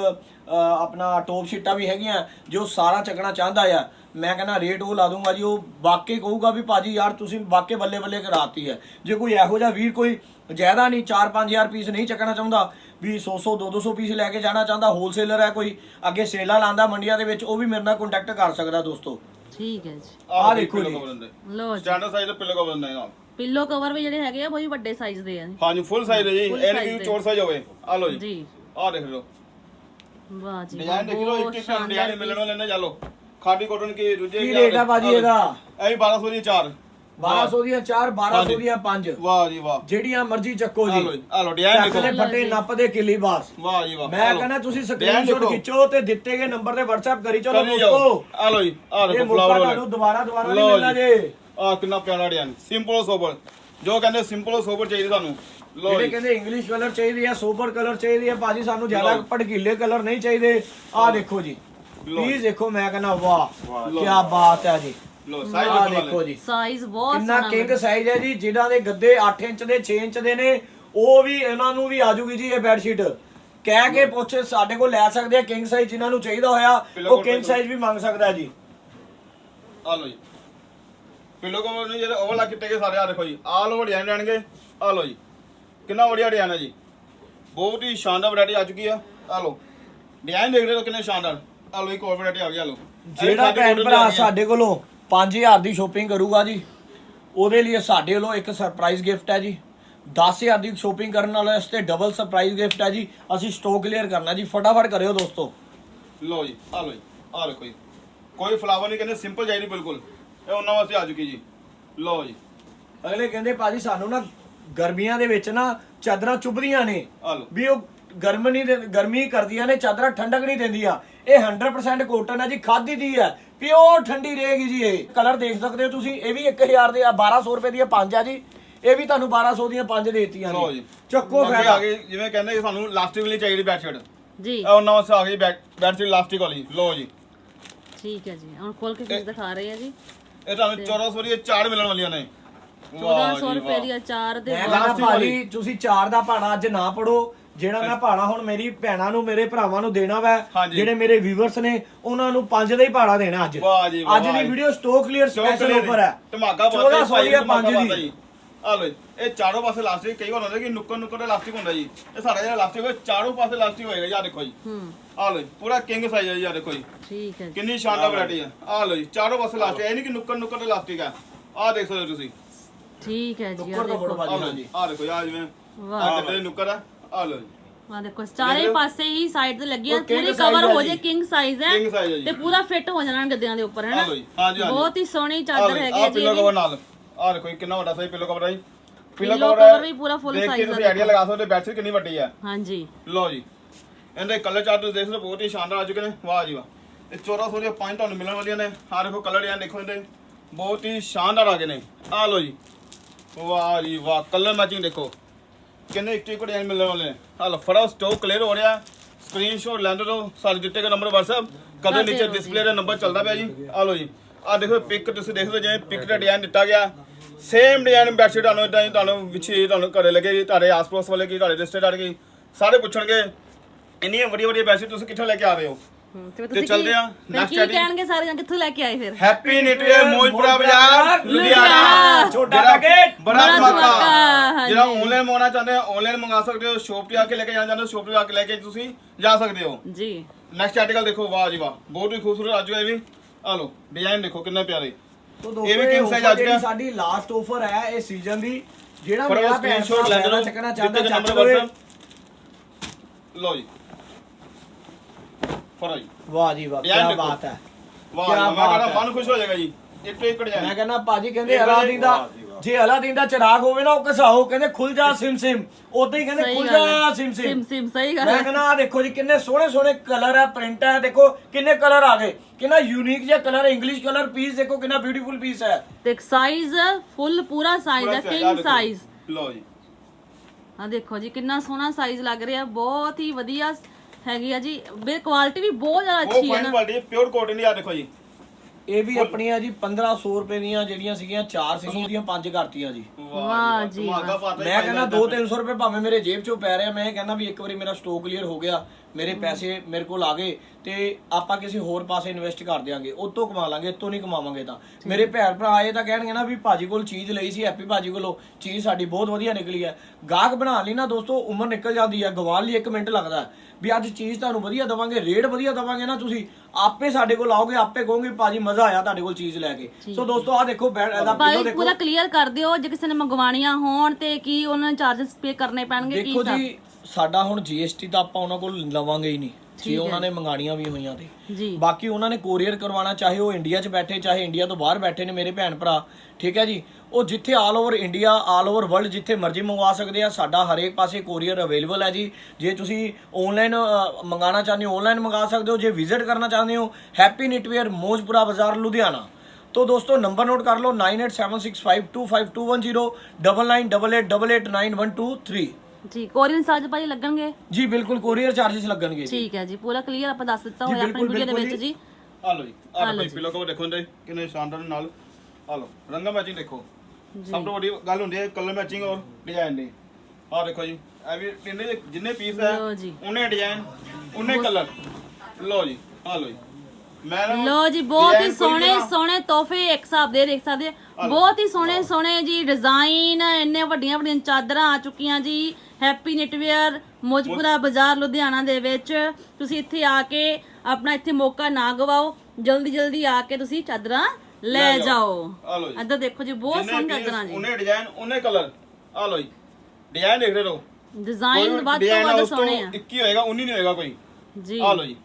ਆਪਣਾ ਟੋਪ ਸ਼ੀਟਾਂ ਵੀ ਹੈਗੀਆਂ ਜੋ ਸਾਰਾ ਚੱਕਣਾ ਚਾਹੁੰਦਾ ਆ। ਮੈਂ ਕਹਿੰਦਾ ਰੇਟ ਉਹ ਲਾ ਦੂੰਗਾ ਜੀ ਉਹ ਵਾਕਈ ਕਹੂਗਾ ਵੀ ਭਾਜੀ ਯਾਰ ਤੁਸੀਂ ਵਾਕਈ ਬੱਲੇ ਬੱਲੇ ਕਰਾਤੀ ਹੈ। ਜੇ ਕੋਈ ਇਹੋ ਜਿਹਾ ਵੀਰ ਕੋਈ ਜ਼ਿਆਦਾ ਨਹੀਂ 4-5000 ਪੀਸ ਨਹੀਂ ਚੱਕਣਾ ਚਾਹੁੰਦਾ ਵੀ 100-100 200 ਪੀਸ ਲੈ ਕੇ ਜਾਣਾ ਚਾਹੁੰਦਾ ਹੋਲਸੇਲਰ ਹੈ ਕੋਈ ਅੱਗੇ ਸੇਲਾਂ ਲਾਉਂਦਾ ਮੰਡੀਆਂ ਦੇ ਵਿੱਚ ਉਹ ਵੀ ਮੇਰੇ ਨਾਲ ਕੰਟੈਕਟ ਕਰ ਸਕਦਾ ਦੋਸਤੋ। ਠੀਕ ਹੈ ਜੀ। ਆਹ ਦੇਖੋ ਜੀ। ਲੋ ਜੀ। ਸਟੈਂਡਰਡ ਸਾਈਜ਼ ਦਾ ਪਿੱਲੋ ਕਵਰ ਹੁੰਦਾ ਨਾਲ। ਪਿੱਲੋ ਕਵਰ ਵੀ ਜਿਹੜੇ ਹੈਗੇ ਆ ਉਹ ਵੀ ਵੱਡੇ ਸਾਈਜ਼ ਦੇ ਆ ਹਾਂਜੀ ਫੁੱਲ ਸਾਈਜ਼ ਹੈ ਜੀ। Full size ਨਹੀਂ ਦੇ। ਚੌੜ ਸਾਈਜ਼ ਹੋਵੇ। ਆ ਲੋ ਜੀ। ਜੀ। ਆ ਦੇਖ ਲਓ। ਵਾਹ ਜੀ ਡਿਜ਼ਾਈਨ ਦੇਖ ਲਓ ਇੱਕ ਇੱਕ ਡਿਜ਼ਾਈਨ ਮਿਲਣ ਵਾਲੇ ਨੇ ਚਲੋ ਖਾਦੀ ਕਾਟਨ ਕੀ ਦੂਜੇ ਕੀ ਰੇਟ ਆ ਭਾਜੀ ਇਹਦਾ? ਇਹ ਵੀ 1200 ਦੀ 4 1200 ਦੀਆਂ 4 1200 ਦੀਆਂ 5 ਵਾਹ ਜੀ ਵਾਹ। ਜਿਹੜੀਆਂ ਮਰਜ਼ੀ ਚੱਕੋ ਆ ਲੋ ਜੀ ਆ ਲੋ ਡਿਜ਼ਾਈਨ ਦੇਖੋ। ਫੱਟੇ ਨੱਪ ਦੇ ਕਿੱਲੀ ਬਾਸ। ਵਾਹ ਜੀ ਵਾਹ ਮੈਂ ਆ। ਕਹਿੰਦਾ ਤੁਸੀਂ ਸਕਰੀਨਸ਼ਾਟ। ਖਿੱਚੋ ਤੇ ਦਿੱਤੇ ਗਏ ਨੰਬਰ ਤੇ WhatsApp ਕਰੀ ਚਲੋ ਦੋਸਤੋ ਆ ਲੋ ਜੀ ਆ ਮੌਕਾ ਫਲਾਵਰ ਤੁਹਾਨੂੰ ਦੁਬਾਰਾ ਦੁਬਾਰਾ ਨਹੀਂ ਮਿਲਣਾ ਜੀ। ਆ ਕਿੰਨਾ ਪਿਆਰਾ ਡਿਜ਼ਾਈਨ। ਸਿੰਪਲ ਸੋਬਰ ਜੋ ਕਹਿੰਦੇ ਸਿੰਪਲ ਸੋਬਰ ਚਾਹੀਦੀ ਤੁਹਾਨੂੰ ਲੋ ਜਿਹੜੇ ਕਹਿੰਦੇ ਇੰਗਲਿਸ਼ ਕਲਰ ਚਾਹੀਦੀ ਹੈ ਸੋਬਰ ਕਲਰ ਚਾਹੀਦੀ ਹੈ ਭਾਜੀ ਸਾਨੂੰ ਜ਼ਿਆਦਾ। ਭੜਕੀਲੇ ਕਲਰ ਨਹੀਂ ਚਾਹੀਦੇ। ਆਹ ਦੇਖੋ ਜੀ। ਪਲੀਜ਼ ਦੇਖੋ ਮੈਂ ਕਹਿੰਦਾ ਵਾਹ ਵਾਹ। ਕੀ ਬਾਤ ਹੈ ਜੀ। ਲੋ ਸਾਈਜ਼ ਆਹ ਦੇਖੋ ਜੀ। ਸਾਈਜ਼ ਬਹੁਤ ਕਿੰਨਾ ਸੋਹਣਾ ਕਿੰਗ ਸਾਈਜ਼ ਹੈ ਜੀ ਜਿਨ੍ਹਾਂ ਦੇ ਗੱਦੇ 8 ਇੰਚ ਦੇ 6 ਇੰਚ ਦੇ ਨੇ ਉਹ ਵੀ ਇਹਨਾਂ ਨੂੰ ਵੀ ਆਜੂਗੀ ਜੀ ਇਹ ਬੈੱਡ ਸ਼ੀਟ ਕਹਿ ਕੇ ਪੁੱਛ ਸਾਡੇ ਕੋਲ ਲੈ ਸਕਦੇ ਆ ਕਿੰਗ ਸਾਈਜ਼ ਜਿਨ੍ਹਾਂ ਨੂੰ ਚਾਹੀਦਾ ਹੋਇਆ ਉਹ ਕਿੰਗ। ਸਾਈਜ਼ ਵੀ ਮੰਗ ਸਕਦਾ ਜੀ। ਆ ਲੋ ਜੀ। ਪਿੱਲੋ ਕਵਰ ਨਹੀਂ ਜਿਹੜੇ ਓਵਰਲਾ ਕਿੱਤੇ ਗਏ ਸਾਰੇ ਆ ਦੇਖੋ ਜੀ। ਆਲ ਓਵਰ ਡਿਜ਼ਾਈਨ ਰਹਿਣਗੇ ਆ ਲੋ ਜੀ। ਕਿੰਨਾ ਵਧੀਆ ਡਿਜ਼ਾਈਨ ਹੈ ਜੀ। ਬਹੁਤ ਹੀ ਸ਼ਾਨਦਾਰ ਵੈਰਾਈਟੀ ਆ ਚੁੱਕੀ ਆ। ਆ ਲੋ ਡਿਜ਼ਾਈਨ ਦੇਖ ਰਹੇ ਹੋ ਕਿੰਨੇ ਸ਼ਾਨਦਾਰ। ਆ ਲੋ ਇੱਕ ਆ ਲੋ ਜਿਹੜਾ ਭੈਣ ਭਰਾ ਸਾਡੇ ਕੋਲੋਂ 5000 ਦੀ ਸ਼ੋਪਿੰਗ ਕਰੂਗਾ ਜੀ ਉਹਦੇ ਲਈ ਸਾਡੇ ਵੱਲੋਂ ਇੱਕ ਸਰਪ੍ਰਾਈਜ਼ ਗਿਫਟ ਹੈ ਜੀ। 10000 ਦੀ ਸ਼ੋਪਿੰਗ ਕਰਨ ਵਾਲੇ ਵਾਸਤੇ ਡਬਲ ਸਰਪ੍ਰਾਈਜ਼ ਗਿਫਟ ਹੈ ਜੀ। ਅਸੀਂ ਸਟਾਕ ਕਲੀਅਰ ਕਰਨਾ ਜੀ। ਫਟਾਫਟ ਕਰਿਓ ਦੋਸਤੋ। ਲੋ ਜੀ ਆ ਲੋ ਜੀ ਆ ਦੇਖੋ ਜੀ ਕੋਈ ਫਲਾਵਰ ਨਹੀਂ ਕਹਿੰਦੇ ਸਿੰਪਲ ਚਾਹੀਦੀ ਬਿਲਕੁਲ। ਇਹ ਉਹਨਾਂ ਵਾਸਤੇ ਆ ਚੁੱਕੀ ਜੀ। ਲੋ ਜੀ। ਅਗਲੇ ਕਹਿੰਦੇ ਭਾਜੀ ਸਾਨੂੰ ਨਾ ਗਰਮੀਆਂ ਦੇ ਵਿੱਚ ਨਾ ਚਾਦਰਾਂ ਚੁੱਭਦੀਆਂ ਨੇ ਲੋ ਵੀ ਉਹ ਗਰਮ ਨਹੀਂ ਦੇ- ਗਰਮੀ ਕਰਦੀਆਂ ਨੇ ਚਾਦਰਾਂ ਠੰਡਕ ਨਹੀਂ ਦਿੰਦੀਆਂ। ਇਹ 100% ਕੋਟਨ ਹੈ ਜੀ ਖਾਦੀ ਦੀ ਹੈ। ਪਿਓਰ ਠੰਡੀ ਰਹੇਗੀ ਜੀ ਇਹ। ਕਲਰ ਦੇਖ ਸਕਦੇ ਹੋ ਤੁਸੀਂ ਇਹ ਵੀ 1000 ਦੇ ਆ 1200 ਰੁਪਏ ਦੀਆਂ ਪੰਜ ਆ ਜੀ। ਇਹ ਵੀ ਤੁਹਾਨੂੰ 1200 ਦੀਆਂ ਪੰਜ ਦੇਤੀਆਂ ਲੋ ਜੀ। ਚੱਕੋ ਅੱਗੇ ਫਾਇਦਾ। ਆ ਗਏ ਜਿਵੇਂ ਕਹਿੰਦੇ ਕਿ ਸਾਨੂੰ ਲਾਸਟਿਕ ਵਾਲੀ ਚਾਹੀਦੀ ਬੈਡਸ਼ੀਟ ਜੀ। ਇਹ ਉਹਨਾਂ ਵਾਸਤੇ ਆ ਗਈ ਬੈਡਸ਼ੀਟ ਲਾਸਟਿਕ ਵਾਲੀ। ਲੋ ਜੀ। ਠੀਕ ਹੈ ਜੀ। ਹੁਣ ਖੋਲ ਕੇ ਪੀਸ ਦਿਖਾ ਰਹੇ ਆ ਜੀ। ਇਹ ਤੁਹਾਨੂੰ 1400 ਦੀ ਚਾਰ ਮਿਲਣ ਵਾਲੀਆਂ ਨੇ। ਵਾਹ 1400 ਜੀ ਰੁਪਏ ਵਾਹ। ਦੀਆਂ ਚਾਰ ਦੇ ਮੈਂ ਕਹਿੰਦਾ ਭਾਜੀ ਤੁਸੀਂ ਚਾਰ ਦਾ ਭਾੜਾ ਅੱਜ ਨਾ ਪੜੋ ਜਿਹੜਾ ਮੈਂ ਭਾੜਾ ਹੁਣ ਮੇਰੀ ਭੈਣਾਂ ਨੂੰ ਮੇਰੇ ਭਰਾਵਾਂ ਨੂੰ ਦੇਣਾ ਵਾ। ਜਿਹੜੇ ਮੇਰੇ ਵੀਵਰਸ ਨੇ ਉਹਨਾਂ ਨੂੰ ਪੰਜ ਦਾ ਹੀ ਭਾੜਾ ਦੇਣਾ ਅੱਜ। ਵਾਹ ਜੀ, ਵਾਹ ਅੱਜ ਦੀ। Video stock clear special offer ਹੈ। ਧਮਾਕਾ 1400 ਭਾਈ ਦੀਆਂ ਧਮਾਕਾ ਪੰਜ ਦੀ। ਆ ਲੋ ਜੀ। ਇਹ ਚਾਰੋਂ ਪਾਸੇ ਲਾਸਟਿਕ ਕਈ ਵਾਰ ਹੁੰਦਾ ਕਿ ਨੁੱਕਰ ਨੁੱਕਰ ਦਾ ਲਾਸਟਿਕ ਹੁੰਦਾ ਜੀ। ਇਹ ਸਾਡਾ ਜਿਹੜਾ ਲਾਸਟਿਕ ਹੋਇਆ ਚਾਰੋਂ ਪਾਸੇ ਲਾਸਟਿਕ ਹੋਏਗਾ ਯਾਰ ਦੇਖੋ ਜੀ। ਹੂੰ। ਆ ਜੀ ਪੂਰਾ ਕਿੰਗ ਸਾਈਜ਼ ਹੈ ਆ ਦੇਖੋ ਜੀ। ਠੀਕ ਹੈ ਜੀ। ਕਿੰਨੀ ਸ਼ਾਨਦਾਰ ਵੈਰਾਈਟੀ ਹੈ। ਆ ਲਓ ਜੀ ਚਾਰੋਂ ਪਾਸੇ ਲਾਸਟਿਕ ਇਹ ਨਹੀਂ ਕਿ ਨੁੱਕਰ ਨੁੱਕਰ ਦਾ ਲਾਸਟਿਕ ਹੈ। ਆ ਦੇਖ ਸਕਦੇ ਹੋ ਤੁਸੀਂ। ਠੀਕ ਹੈ ਜੀ ਆ ਦੇਖੋ। ਆ ਦੇਖੋ ਆ ਜਿਵੇਂ ਵਾਹ। ਆ ਨੁੱਕਰ ਆ ਆ ਲਓ ਜੀ। ਆ ਦੇਖੋ ਚਾਰੇ ਪਾਸੇ ਹੀ ਸਾਈਡ ਤੇ ਲੱਗੀ ਹੈ ਉਹ king ਪੂਰੀ size ਕਵਰ ਹੈ ਹੋ ਜੀ। ਜੇ ਕਿੰਗ ਸਾਈਜ਼ ਹੈ ਕਿੰਗ ਸਾਈਜ਼ ਹੈ ਜੀ। ਤੇ ਪੂਰਾ ਫਿੱਟ ਹੋ ਜਾਣਾ ਗੱਦਿਆਂ ਦੇ ਉੱਪਰ ਹੈ ਆ ਨਾ ਲਓ ਜੀ ਹਾਂਜੀ ਹਾਂਜੀ ਬਹੁਤ ਹੀ ਸੋਹਣੀ ਆ ਚਾਦਰ ਹੈਗੀ ਆ ਹੈ ਜੀ ਪਿੱਲੋ ਇਹ ਕਵਰ ਵੀ। ਨਾਲ। ਆ ਦੇਖੋ ਜੀ ਕਿੰਨਾ ਵੱਡਾ ਸਾਈਜ਼ ਪਿੱਲੋ ਕਵਰ ਹੈ ਜੀ। Pillow cover cover ਹੈ, ਵੀ ਪੂਰਾ full ਦੇਖ ਕੇ size ਦਾ ਤੁਸੀਂ ਆਈਡੀਆ ਲਗਾ ਸਕਦੇ ਹੋ ਬੈਟਰੀ ਕਿੰਨੀ ਵੱਡੀ ਹੈ। ਹਾਂਜੀ। ਲਓ ਜੀ ਇਹਦੇ ਕਲਰ ਚਾਰਟ ਤੁਸੀਂ ਦੇਖ ਸਕਦੇ ਹੋ ਬਹੁਤ ਹੀ ਸ਼ਾਨਦਾਰ ਆ ਚੁੱਕੇ ਨੇ। ਵਾਹ ਜੀ ਵਾਹ। ਇਹ 1400 ਦੀਆਂ ਪੰਜ ਤੁਹਾਨੂੰ ਮਿਲਣ ਵਾਲੀਆਂ ਨੇ। ਦੇਖੋ ਕਲਰ ਯਾਰ ਦੇਖੋ ਇਹਦੇ। ਬਹੁਤ ਹੀ ਸ਼ਾਨਦਾਰ ਆ ਗਏ ਨੇ। ਆ ਲਓ ਜੀ। ਵਾਹ ਜੀ ਵਾਹ ਕਲਰ ਮੈਚਿੰਗ ਦੇਖੋ। ਕਿੰਨੇ ਇੱਕ ਇੱਕ ਡਿਜ਼ਾਈਨ ਮਿਲਣ ਵਾਲੇ ਨੇ? ਲਓ ਫੜਾ ਸਟਾਕ ਕਲੀਅਰ ਹੋ ਰਿਹਾ। ਸਕਰੀਨਸ਼ਾਟ ਲੈਂਦੇ ਦੋ ਸਾਡੇ ਦਿੱਤੇ ਗਏ ਨੰਬਰ WhatsApp ਕਦੇ ਨੀਚੇ ਡਿਸਪਲੇ ਦਾ ਨੰਬਰ ਚੱਲਦਾ ਪਿਆ ਜੀ। ਆ ਲਓ ਜੀ। ਆ ਦੇਖੋ ਪਿਕ ਤੁਸੀਂ ਦੇਖ ਸਕਦੇ ਹੋ ਜਿਵੇਂ ਪਿਕ ਦਾ ਡਿਜ਼ਾਈਨ ਦਿੱਤਾ ਗਿਆ। ਸੇਮ ਡਿਜ਼ਾਈਨ ਬੈਡਸ਼ੀਟ ਤੁਹਾਨੂੰ ਇਦਾਂ ਹੀ ਤੁਹਾਨੂੰ ਹੀ ਤੁਹਾਨੂੰ ਘਰੇ ਲੱਗੇਗੀ ਤੁਹਾਡੇ ਆਸ-ਪਾਸ ਵਾਲੇ ਕੀ ਤੁਹਾਡੇ ਰਿਸ਼ਤੇਦਾਰ ਕੀ ਸਾਰੇ ਪੁੱਛਣਗੇ। ਇੰਨੀਆਂ ਵੱਡੀਆਂ ਵੱਡੀਆਂ ਬੈਡਸ਼ੀਟ ਤੁਸੀਂ ਕਿੱਥੋਂ ਲੈ ਕੇ ਆ ਰਹੇ ਹੋ? ਤੇ ਤੁਸੀਂ ਚੱਲਦੇ ਫਿਰ next ਕੀ। ਕਹਿਣਗੇ ਸਾਰੇ ਜਣ ਕਿੱਥੋਂ ਲੈ ਕੇ ਆਏ ਫਿਰ? ਹੈਪੀ ਨਿਟਵੇ ਮੋਜਪੁਰਾ ਬਾਜ਼ਾਰ ਲੁਧਿਆਣਾ। ਛੋਟਾ ਪੈਕੇਟ, ਬੜਾ ਬੜਾ ਧਮਾਕਾ ਧਮਾਕਾ, ਹਾਂਜੀ। ਜਿਹੜਾ ਆਨਲਾਈਨ ਮੰਗਾਉਣਾ ਚਾਹੁੰਦੇ ਹੋ ਆਨਲਾਈਨ ਮੰਗਾ ਸਕਦੇ ਹੋ ਸ਼ੋਪ ਤੇ ਆ ਕੇ ਲੈ ਕੇ ਜਾਣਾ ਚਾਹੁੰਦੇ ਹੋ ਸ਼ੋਪ ਤੇ ਆ ਕੇ ਲੈ ਕੇ ਤੁਸੀਂ ਜਾ ਸਕਦੇ ਹੋ। ਜੀ। ਨੈਕਸਟ ਆਰਟੀਕਲ ਦੇਖੋ ਵਾਹ ਜੀ ਵਾਹ ਬਹੁਤ ਹੀ ਖੂਬਸੂਰਤ। ਅੱਜ ਇਹ ਵੀ ਆ ਲਓ ਡਿਜ਼ਾਈਨ ਦੇਖੋ ਕਿੰਨੇ ਪਿਆਰੇ। ਤੋ ਇਹ ਵੀ king size ਅੱਜ ਜਿਹੜੀ। ਸਾਡੀ ਲਾਸਟ ਆਫਰ ਹੈ ਇਹ ਸੀਜ਼ਨ ਦੀ ਜਿਹੜਾ ਪਰ ਮੇਰਾ ਭੈਣ ਸਕਰੀਨਸ਼ਾਟ ਲੈ ਲਓ ਚੱਕਣਾ ਚਾਹੁੰਦਾ ਚੱਕ ਲਵੇ ਲਓ ਜੀ। ਫਰੋ ਜੀ। ਵਾਹ ਜੀ ਵਾਹ ਕੀ Design ਦੇਖੋ। ਬਾਤ ਹੈ। ਵਾਹ ਕਿਆ ਜੀ, ਮੈਂ ਬਾਤ ਕਹਿੰਦਾ ਹੈ। ਮਨ ਖੁਸ਼ ਹੋ ਜਾਏਗਾ ਜੀ। ਇੱਕ ਤੋਂ ਇੱਕ ਮੈਂ ਡਿਜ਼ਾਈਨ ਕਹਿੰਦਾ ਭਾਜੀ ਕਹਿੰਦੇ ਇਹ ਅਲਾਦੀਨ ਦਾ ਵਾਹ ਜੀ ਵਾਹ। ਜੇ ਅਲਾਦੀਨ ਦਾ ਚਿਰਾਗ ਹੋਵੇ ਨਾ ਉਹ ਘਸਾਓ ਕਹਿੰਦੇ ਖੁੱਲ ਜਾ ਸਿਮ ਸਿਮ ਉਦਾਂ ਹੀ ਕਹਿੰਦੇ ਸਹੀ ਖੁੱਲ ਗੱਲ ਜਾ ਹੈ। ਸਿਮ ਸਿਮ ਸਿਮ ਸਿਮ ਸਹੀ ਗੱਲ ਮੈਂ ਹੈ। ਕਹਿੰਦਾ ਆ ਦੇਖੋ ਜੀ ਕਿੰਨੇ ਸੋਹਣੇ ਸੋਹਣੇ ਕਲਰ ਹੈ ਪ੍ਰਿੰਟ ਹੈ ਦੇਖੋ ਕਿੰਨੇ ਕਲਰ ਆ ਗਏ। ਕਿੰਨਾ ਯੂਨੀਕ ਜਿਹਾ ਕਲਰ ਹੈ ਇੰਗਲਿਸ਼ ਕਲਰ ਪੀਸ ਦੇਖੋ ਕਿੰਨਾ ਬਿਊਟੀਫੁਲ ਪੀਸ ਹੈ। ਤੇ ਸਾਈਜ਼ ਫੁੱਲ ਪੂਰਾ ਸਾਈਜ਼ ਹੈ ਕਿੰਗ ਸਾਈਜ਼ ਲਓ ਜੀ। ਆ ਦੇਖੋ ਜੀ ਕਿੰਨਾ ਸੋਹਣਾ ਸਾਈਜ਼ ਲੱਗ ਰਿਹਾ ਬਹੁਤ ਹੀ ਵਧੀਆ ਹੈਗੀ ਆ ਜੀ। ਬੇ ਕੁਆਲਿਟੀ ਵੀ ਬਹੁਤ ਜ਼ਿਆਦਾ ਉਹ ਅੱਛੀ ਹੈ ਫਾਈਨ ਨਾ। ਕੁਆਲਿਟੀ ਪਿਓਰ ਕਾਟਨ ਦੀ ਆ ਦੇਖੋ ਜੀ। ਇਹ ਵੀ ਆਪਣੀਆਂ ਜੀ 1500 ਰੁਪਏ ਦੀਆਂ ਜਿਹੜੀਆਂ ਸੀਗੀਆਂ ਚਾਰ ਸੀਗੀਆਂ ਦੀਆਂ ਪੰਜ ਕਰਤੀਆਂ ਜੀ। ਵਾਹ ਜੀ, ਧਮਾਕਾ ਪਾਤਾ ਜੀ ਮੈਂ ਭਾਈ ਕਹਿੰਦਾ ਦਾ। 2-300 ਰੁਪਏ। ਭਾਵੇਂ ਮੇਰੇ ਜੇਬ ਚੋਂ ਪੈ ਰਿਹਾ ਮੈਂ ਕਹਿੰਦਾ ਵੀ ਇੱਕ ਵਾਰੀ ਮੇਰਾ ਸਟੋਕ ਕਲੀਅਰ ਹੋ ਗਿਆ ਮੇਰੇ ਪੈਸੇ ਮੇਰੇ ਕੋਲ ਆ ਗਏ ਤੇ ਆਪਾਂ ਕਿਸੇ ਹੋਰ ਪਾਸੇ ਇਨਵੈਸਟ ਕਰ ਦਿਆਂਗੇ ਉਤੋਂ ਕਮਾ ਲਾਂਗੇ ਇਤੋਂ ਨਹੀਂ ਕਮਾਵਾਂਗੇ ਤਾਂ। ਮੇਰੇ ਭੈਣ ਭਰਾ ਆਏ ਤਾਂ ਕਹਿਣਗੇ ਨਾ ਵੀ ਭਾਜੀ ਕੋਲ ਚੀਜ਼ ਲਈ ਸੀ ਹੈਪੀ ਭਾਜੀ ਕੋਲੋਂ ਚੀਜ਼ ਸਾਡੀ ਬਹੁਤ ਵਧੀਆ ਨਿਕਲੀ ਹੈ। ਗਾਹਕ ਬਣਾਉਣ ਲਈ ਨਾ ਦੋਸਤੋ ਉਮਰ ਨਿਕਲ ਜਾਂਦੀ ਹੈ ਗਵਾਣ ਲਈ 1 ਮਿੰਟ ਲੱਗਦਾ ਹੈ। ਵੀ ਅੱਜ ਚੀਜ਼ ਤੁਹਾਨੂੰ ਵਧੀਆ ਦਵਾਂਗੇ ਰੇਟ ਵਧੀਆ ਦਵਾਂਗੇ ਨਾ ਤੁਸੀਂ ਆਪੇ ਸਾਡੇ ਕੋਲ ਆਓਗੇ ਆਪੇ ਕਹੋਗੇ ਭਾਜੀ ਮਜ਼ਾ ਆਇਆ ਤੁਹਾਡੇ ਕੋਲ ਚੀਜ਼ ਲੈ ਕੇ। ਸੋ ਦੋਸਤੋ ਆਹ ਦੇਖੋ ਬੈਡ ਇਹਦਾ ਭਾਈ ਦੇਖੋ। ਪੂਰਾ ਕਲੀਅਰ ਕਰ ਦਿਓ ਜੇ ਕਿਸੇ ਨੇ ਮੰਗਵਾਣੀਆਂ ਹੋਣ ਤੇ ਕੀ ਉਹਨਾਂ ਨੂੰ ਚਾਰजेस ਪੇ ਕਰਨੇ ਪੈਣਗੇ ਕੀ ਦੇਖੋ? ਜੀ ਸਾਡਾ ਹੁਣ GST ਤਾਂ ਆਪਾਂ ਉਹਨਾਂ ਕੋਲ ਲਵਾਂਗੇ ਹੀ ਨਹੀਂ। ਜੇ ਉਹਨਾਂ ਨੇ ਮੰਗਾਣੀਆਂ ਵੀ ਹੋਈਆਂ ਤੇ। ਬਾਕੀ ਉਹਨਾਂ ਨੇ ਕੋਰੀਅਰ ਕਰਵਾਉਣਾ ਚਾਹੇ ਉਹ ਇੰਡੀਆ 'ਚ ਬੈਠੇ ਚਾਹੇ ਇੰਡੀਆ ਤੋਂ ਬਾਹਰ ਬੈਠੇ ਨੇ ਮੇਰੇ ਭੈਣ ਭਰਾ ਠੀਕ ਹੈ ਜੀ? ਉਹ ਜਿੱਥੇ all over India all over world ਜਿੱਥੇ ਮਰਜ਼ੀ ਮੰਗਵਾ ਸਕਦੇ ਆ ਸਾਡਾ ਹਰੇਕ ਪਾਸੇ ਕੋਰੀਅਰ ਅਵੇਲੇਬਲ ਹੈ ਜੀ। ਜੇ ਤੁਸੀਂ ਆਨਲਾਈਨ ਮੰਗਾਉਣਾ ਚਾਹੁੰਦੇ ਹੋ ਆਨਲਾਈਨ ਮੰਗਾ ਸਕਦੇ ਹੋ ਜੇ ਵਿਜ਼ਿਟ ਕਰਨਾ ਚਾਹੁੰਦੇ ਹੋ ਹੈਪੀ ਨਿਟਵੇਅਰ ਮੋਜਪੁਰਾ ਬਾਜ਼ਾਰ ਲੁਧਿਆਣਾ ਤੋ ਦੋਸਤੋ ਨੰਬਰ ਨੋਟ ਕਰ ਲਓ 9876525510 9988889123 ਜੀ ਕੋਰੀਅਨ ਚਾਰਜ ਭਾਈ ਲੱਗਣਗੇ? ਜੀ ਬਿਲਕੁਲ ਕੋਰੀਅਰ ਚਾਰजेस ਲੱਗਣਗੇ ਜੀ। ਠੀਕ ਹੈ ਜੀ ਪੂਰਾ ਕਲੀਅਰ ਆਪਾਂ ਦੱਸ ਦਿੱਤਾ ਜੀ, ਹੋਇਆ ਆਪਣੀ ਵੀਡੀਓ ਦੇ ਵਿੱਚ ਜੀ। ਆ ਲਓ ਜੀ ਆ ਲਓ ਪਿਲੋ ਕਵਰ ਦੇਖੋ ਇਹਦੇ। ਕਿੰਨੇ ਸ਼ਾਨਦਾਰ ਨਾਲ। ਆ ਲਓ ਰੰਗਾ ਮੈਚਿੰਗ ਦੇਖੋ ਸਭ ਤੋਂ ਵੱਡੀ ਗੱਲ ਹੁੰਦੀ ਹੈ ਕਲਰ ਮੈਚਿੰਗ ਔਰ ਡਿਜ਼ਾਈਨ ਦੀ। ਆ ਦੇਖੋ ਜੀ ਇਹ ਵੀ ਇਹਨੇ ਜਿੰਨੇ ਪੀਸ ਹੈ ਜੀ। ਉਹਨੇ ਡਿਜ਼ਾਈਨ ਉਹਨੇ ਕਲਰ ਲਓ ਜੀ ਆ ਲਓ ਜੀ। ਲੋ ਜੀ ਬਹੁਤ ਹੀ ਸੋਹਣੇ ਸੋਹਣੇ ਤੋਹਫੇ ਇੱਕ ਹਿਸਾਬ ਦੇ ਦੇਖ ਸਕਦੇ। ਬਹੁਤ ਹੀ ਸੋਹਣੇ ਸੋਹਣੇ ਜੀ ਡਿਜ਼ਾਈਨ ਇੰਨੇ ਵੱਡੀਆਂ ਵੱਡੀਆਂ ਚਾਦਰਾਂ ਆ ਚੁੱਕੀਆਂ ਜੀ। ਹੈਪੀ ਨਿਟਵੇਅਰ ਮੋਜਪੁਰਾ ਬਾਜ਼ਾਰ ਲੁਧਿਆਣਾ ਦੇ ਵਿੱਚ। ਤੁਸੀਂ ਇੱਥੇ ਆ ਕੇ ਆਪਣਾ ਇੱਥੇ ਮੌਕਾ ਨਾ ਗਵਾਓ। ਜਲਦੀ ਜਲਦੀ ਆ ਕੇ ਤੁਸੀਂ ਚਾਦਰਾਂ ਲੈ ਲੈ ਜਾਓ। ਆ ਲਓ ਜੀ। ਇੱਧਰ ਦੇਖੋ ਜੀ ਬਹੁਤ ਜਿੰਨੇ ਸੋਹਣੀ piece, ਚਾਦਰਾਂ ਜੀ। ਉਹਨੇ ਡਿਜ਼ਾਈਨ ਉਹਨੇ ਕਲਰ ਆ ਲਓ ਜੀ। ਡਿਜ਼ਾਈਨ ਦੇਖ ਰਹੇ। ਡਿਜ਼ਾਈਨ ਵੱਧ ਤੋਂ ਵੱਧ ਸੋਹਣੇ ਆ। 21 ਹੋਏਗਾ 19 ਨਹੀਂ ਹੋਏਗਾ ਕੋਈ। ਜੀ। ਆ ਲਓ ਜੀ।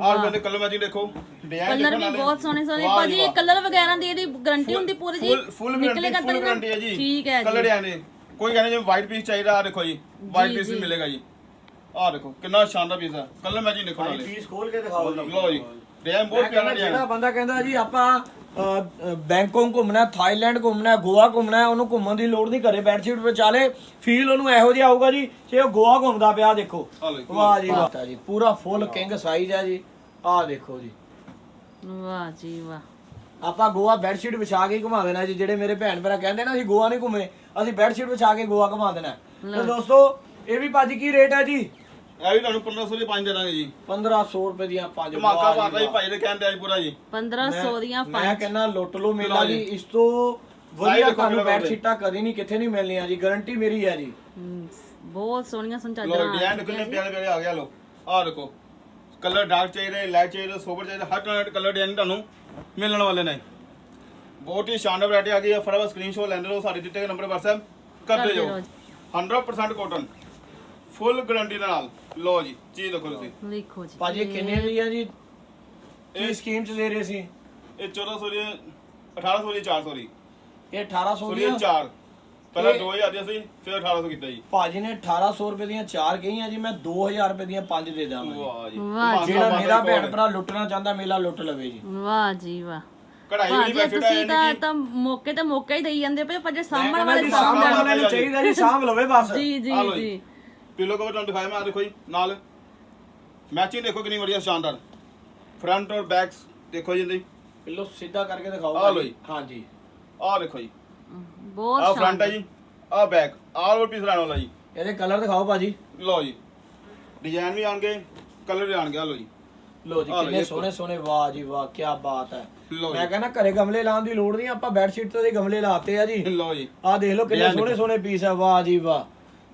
ਆਹ ਬੰਦੇ ਕਲਰ ਮੈਚਿੰਗ ਦੇਖੋ। ਡਿਜ਼ਾਈਨ ਕਲਰ ਵੀ ਬਹੁਤ ਸੋਹਣੇ ਸੋਹਣੇ। ਭਾਜੀ। ਕਲਰ ਵਗੈਰਾ ਦੀ ਇਹਦੀ ਗਾਰੰਟੀ ਹੁੰਦੀ ਪੂਰੀ ਜੀ। ਫੁੱਲ ਫੁੱਲ ਨਿਕਲੇਗਾ ਗਾਰੰਟੀ ਤਾਂ ਫੁੱਲ ਨਹੀਂ ਗਾਰੰਟੀ ਹੈ ਜੀ। ਠੀਕ ਹੈ ਕਲਰ ਜੀ। ਆਨੇ ਕੋਈ ਕਹਿੰਦੇ ਜਿਵੇਂ ਵਾਈਟ ਪੀਸ ਚਾਹੀਦਾ ਆ ਦੇਖੋ ਜੀ ਵਾਈਟ ਪੀਸ ਵੀ ਮਿਲੇਗਾ ਜੀ। ਆਹ ਦੇਖੋ ਕਿੰਨਾ ਸ਼ਾਨਦਾਰ ਪੀਸ ਹੈ ਕਲਰ ਮੈਚਿੰਗ ਦੇਖੋ ਨਾਲੇ ਪੀਸ ਖੋਲ ਕੇ ਦਿਖਾਓ ਜੀ। ਲਓ ਜੀ ਡਿਜ਼ਾਈਨ ਬਹੁਤ ਪਿਆਰਾ ਡਿਜ਼ਾਈਨ ਜਿਹੜਾ ਬੰਦਾ ਕਹਿੰਦਾ ਜੀ ਆਪਾਂ ਬੈਂਕਾਕ ਘੁੰਮਣਾ ਥਾਈਲੈਂਡ ਘੁੰਮਣਾ ਗੋਆ ਘੁੰਮਣਾ ਉਹਨੂੰ ਘੁੰਮਣ ਦੀ ਲੋੜ ਨਹੀਂ ਘਰੇ ਬੈਡਸ਼ੀਟ ਵਿਚਾ ਲੇ ਫੀਲ ਉਹਨੂੰ ਇਹੋ ਜਿਹਾ ਆਊਗਾ ਜੀ ਜੇ ਉਹ ਗੋਆ ਘੁੰਮਦਾ ਪਿਆ ਦੇਖੋ। ਜੀ, ਵਾਹ ਜੀ ਵਾਹ। ਜੀ ਪੂਰਾ ਫੁੱਲ ਕਿੰਗ ਸਾਈਜ਼ ਹੈ ਜੀ। ਆਹ ਦੇਖੋ ਜੀ। ਵਾਹ ਜੀ ਵਾਹ। ਆਪਾਂ ਗੋਆ ਬੈਡਸ਼ੀਟ ਵਿਛਾ ਕੇ ਘੁਮਾ ਦੇਣਾ ਜੀ ਜਿਹੜੇ ਮੇਰੇ ਭੈਣ ਭਰਾ ਕਹਿੰਦੇ ਨਾ ਅਸੀਂ ਗੋਆ ਨਹੀਂ ਘੁੰਮੇ ਅਸੀਂ ਬੈਡਸ਼ੀਟ ਵਿਛਾ ਕੇ ਗੋਆ ਘੁਮਾ ਦੇਣਾ। ਤੇ ਦੋਸਤੋ ਇਹ ਵੀ ਭਾਜੀ ਕੀ ਰੇਟ ਹੈ ਜੀ? ਇਹ ਵੀ ਤੁਹਾਨੂੰ 1500 ਦੇ ਪੰਜ ਦੇ ਦਾਂਗੇ ਜੀ 1500 ਰੁਪਏ ਦੀਆਂ ਪੰਜ ਧਮਾਕਾ ਪਾਤਾ ਜੀ। ਭਾਈ ਦੇ ਕਹਿੰਦੇ ਆ ਜੀ ਪੂਰਾ ਜੀ। 1500 ਦੀਆਂ ਮੈਂ ਪੰਜ। ਕਹਿੰਦਾ ਲੁੱਟ ਲੋ ਮੇਲਾ ਜੀ। ਇਸ ਤੋਂ ਵਧੀਆ ਦੇਖੋ ਤੁਹਾਨੂੰ ਬੈੱਡ। ਸ਼ੀਟਾਂ ਕਦੀ ਨਹੀਂ ਕਿੱਥੇ ਨਹੀਂ ਮਿਲਣੀਆਂ ਜੀ ਗਾਰੰਟੀ ਮੇਰੀ ਹੈ ਜੀ। ਹਮ, ਬਹੁਤ ਸੋਹਣੀਆਂ ਲੋ ਸੰਚਾਦਰਾਂ ਡਿਜ਼ਾਈਨ ਦੇਖੋ ਕਿੰਨੇ ਪਿਆਰੇ ਪਿਆਰੇ ਆ ਗਿਆ ਲੋ ਆਹ ਦੇਖੋ ਕਲਰ ਡਾਰਕ ਚਾਹੀਦੇ ਲਾਈਟ ਚਾਹੀਦੇ ਸੋਬਰ ਚਾਹੀਦੇ ਹਰ ਤਰ੍ਹਾਂ ਦੇ ਕਲਰ ਡਿਜ਼ਾਈਨ ਤੁਹਾਨੂੰ ਮਿਲਣ ਵਾਲੇ ਨੇ। ਬਹੁਤ ਹੀ ਸ਼ਾਨਦਾਰ ਵੈਰਾਈਟੀ ਆ ਗਈ ਹੈ। ਫਟਾਫਟ ਸਕਰੀਨਸ਼ਾਟ ਲੈਂਦੇ ਰਹੋ ਸਾਡੇ ਦਿੱਤੇ ਗਏ ਨੰਬਰ WhatsApp ਕਰਦੇ ਜਾਓ ਰਹੋ 100% ਕਾਟਨ ਫੁੱਲ ਗਾਰੰਟੀ ਦੇ ਨਾਲ। ਲੋ ਜੀ ਚੀਜ਼ ਦੇਖੋ ਤੁਸੀਂ। ਲਿਖੋ ਜੀ। ਭਾਜੀ ਕਿੰਨੇ ਦੀ ਹੈ ਜੀ? ਇਹ ਸਕੀਮ ਚ ਦੇ ਰਹੇ ਸੀ? ਇਹ 1400 ਦੀ 1800 ਦੀ 400 ਦੀ। ਇਹ 1800 ਸੋਰੀ ਦੀਆਂ 4 ਪਹਿਲਾਂ ਇਹ- 2000 ਦੀ ਸੀ ਫਿਰ 1800 ਕੀਤਾ ਜੀ। ਭਾਜੀ ਨੇ 1800 ਰੁਪਏ ਦੀਆਂ ਚਾਰ ਕਹੀਆਂ ਜੀ ਮੈਂ 2000 ਰੁਪਏ ਦੀਆਂ ਪੰਜ ਦੇ ਦਾਂਗਾ ਵਾਹ ਜੀ। ਵਾਹ ਜਿਹੜਾ ਮੇਰਾ ਭੈਣ ਭਰਾ ਲੁੱਟਣਾ ਚਾਹੁੰਦਾ ਮੇਲਾ ਲੁੱਟ ਲਵੇ ਜੀ। ਵਾਹ ਜੀ ਵਾਹ। ਕਢਾਈ ਵਾਲੀ ਭਾਜੀ ਬੈਡਸ਼ੀਟ ਤੁਸੀਂ ਹੈ ਤਾਂ ਤਾਂ ਮੌਕੇ ਤੇ ਮੌਕੇ ਹੀ ਦੇਈ ਜਾਂਦੇ ਪਏ ਪਰ ਜੇ ਮੈਂ ਸਾਹਮਣ ਕਹਿੰਦਾ ਵਾਲੇ ਜੀ ਸਾਹਮਣੇ ਸਾਹਮਣੇ ਸਾਹਮਣੇ ਵਾਲੇ ਨੂੰ ਚਾਹੀਦਾ ਜੀ ਸਾਂਭ ਲਵੇ ਬਸ। ਜੀ ਜੀ ਆ ਲਓ ਜੀ। ਜੀ। ਪਿੱਲੋ ਕਵਰ ਤੁਹਾਨੂੰ ਦਿਖਾਇਆ ਮੈਂ ਆ ਦੇਖੋ ਜੀ ਨਾਲ। ਮੈਚਿੰਗ ਦੇਖੋ ਕਿੰਨੀ ਵਧੀਆ ਸ਼ਾਨਦਾਰ। ਫਰੰਟ ਔਰ ਬੈਕਸ ਦੇਖੋ ਜੀ ਇਹਦੀ। ਪਿੱਲੋ ਸਿੱਧਾ ਕਰਕੇ ਦਿਖਾਓ ਆਹ ਲਓ ਭਾਜੀ। ਜੀ। ਹਾਂਜੀ। ਆਹ ਦੇਖੋ ਜੀ। ਬਹੁਤ ਆਹ ਫਰੰਟ ਹੈ ਸ਼ਾਨਦਾਰ। ਜੀ ਆਹ ਬੈਕ ਆਲ ਓਵਰ ਪੀਸ ਰਹਿਣ ਵਾਲਾ ਜੀ। ਇਹਦੇ ਕਲਰ ਦਿਖਾਓ ਭਾਜੀ। ਲਓ ਜੀ। ਡਿਜ਼ਾਈਨ ਵੀ ਆਣਗੇ ਕਲਰ ਵੀ ਆਣਗੇ ਆ ਲਓ ਜੀ। ਲੋ ਜੀ ਆਹ ਕਿੰਨੇ ਸੋਹਣੇ ਸੋਹਣੇ ਵਾਹ ਜੀ ਵਾਹ ਕੀ ਬਾਤ ਹੈ। ਮੈਂ ਕਹਿੰਦਾ ਘਰੇ ਗਮਲੇ ਲਾਉਣ ਦੀ ਲੋੜ ਨਹੀਂ ਆਪਾਂ ਬੈੱਡ ਸ਼ੀਟ ਤੇ ਗਮਲੇ ਲਾਤੇ ਆ ਜੀ। ਲਓ ਜੀ। ਆਹ ਦੇਖ ਲਓ ਕਿੰਨੇ ਸੋਹਣੇ ਸੋਹਣੇ ਪੀਸ ਹੈ ਵਾਹ ਜੀ ਵਾਹ।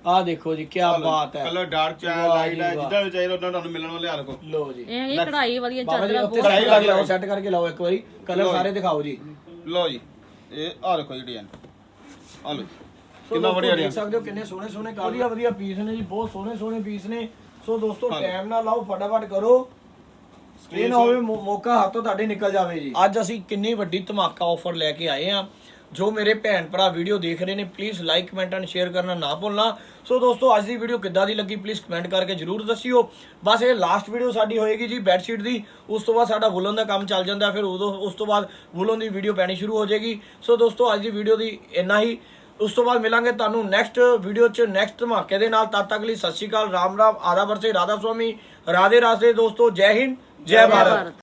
ਆਹ ਦੇਖੋ ਜੀ ਕੀ ਬਾਤ ਹੈ। ਕਲਰ ਡਾਰਕ ਚ ਹੈ ਵਾਹ ਲਾਈਟ ਹੈ। ਜਿੱਦਾਂ ਵੀ ਚਾਹੀਦਾ ਉਦਾਂ ਤੁਹਾਨੂੰ ਮਿਲਣ ਵਾਲੇ ਆ ਦੇਖੋ ਲੋ ਜੀ। ਇਹ ਕਢਾਈ ਜੀ ਚਾਦਰਾਂ ਉੱਤੇ ਬਹੁਤ ਸੋਹਣੀ ਕਰਕੇ ਲਾਓ ਲੱਗ ਸੈੱਟ ਕਰਕੇ ਲਾਓ ਇੱਕ ਵਾਰੀ। ਕਲਰ। ਸਾਰੇ ਦਿਖਾਓ ਜੀ। ਲਓ ਜੀ ਇਹ ਆ ਦੇਖੋ ਜੀ ਡਿਜ਼ਾਈਨ। ਆ ਲਓ ਸੋ ਕਿੰਨਾ ਵਧੀਆ ਦੇਖ ਸਕਦੇ ਹੋ ਕਿੰਨੇ ਸੋਹਣੇ ਸੋਹਣੇ ਵਧੀਆ ਵਧੀਆ ਪੀਸ ਨੇ ਜੀ ਬਹੁਤ ਸੋਹਣੇ ਸੋਹਣੇ ਪੀਸ ਨੇ। ਸੋ ਦੋਸਤੋ। ਟਾਈਮ ਨਾਲ ਲਾਓ ਫਟਾਫਟ ਕਰੋ। ਇਹ ਨਾ ਹੋਵੇ ਮੌ- ਮੌਕਾ ਹੱਥੋਂ ਤੁਹਾਡੇ ਨਿਕਲ ਜਾਵੇ ਜੀ। ਅੱਜ ਅਸੀਂ ਕਿੰਨੀ ਵੱਡੀ ਧਮਾਕਾ ਆਫਰ ਲੈ ਕੇ ਆਏ ਆ ਜੋ ਮੇਰੇ ਭੈਣ ਭਰਾ ਵੀਡੀਓ ਦੇਖ ਰਹੇ ਨੇ please like comment and share ਕਰਨਾ ਨਾ ਭੁੱਲਣਾ। ਸੋ ਦੋਸਤੋ ਅੱਜ ਦੀ ਵੀਡੀਓ ਕਿੱਦਾਂ ਦੀ ਲੱਗੀ ਪਲੀਜ਼ ਕਮੈਂਟ ਕਰਕੇ ਜਰੂਰ ਦੱਸਿਓ। ਬਸ ਇਹ ਲਾਸਟ ਵੀਡੀਓ ਸਾਡੀ ਹੋਏਗੀ ਜੀ ਬੈੱਡ ਸ਼ੀਟ ਦੀ। ਉਸ ਤੋਂ ਬਾਅਦ ਸਾਡਾ ਵੁਲਨ ਦਾ ਕੰਮ ਚੱਲ ਜਾਂਦਾ ਫਿਰ ਉਦੋਂ ਉਸ ਤੋਂ ਬਾਅਦ ਵੁਲਨ ਦੀ ਵੀਡੀਓ ਪੈਣੀ ਸ਼ੁਰੂ ਹੋ ਜਾਏਗੀ। ਸੋ ਦੋਸਤੋ ਅੱਜ ਦੀ ਵੀਡੀਓ ਦੀ ਇੰਨਾ ਹੀ। ਉਸ ਤੋਂ ਬਾਅਦ ਮਿਲਾਂਗੇ ਤੁਹਾਨੂੰ ਨੈਕਸਟ ਵੀਡੀਓ 'ਚ ਨੈਕਸਟ ਧਮਾਕੇ ਦੇ ਨਾਲ। ਤਦ ਤੱਕ ਲਈ ਸਤਿ ਸ਼੍ਰੀ ਅਕਾਲ ਰਾਮ ਰਾਮ ਆਦਾ ਵਰਸੇ ਰਾਧਾ ਸੁਆਮੀ ਰਾਧੇ ਰਾਧੇ ਦੋਸਤੋ ਜੈ ਹਿੰਦ। ਜੈ ਭਾਰਤ।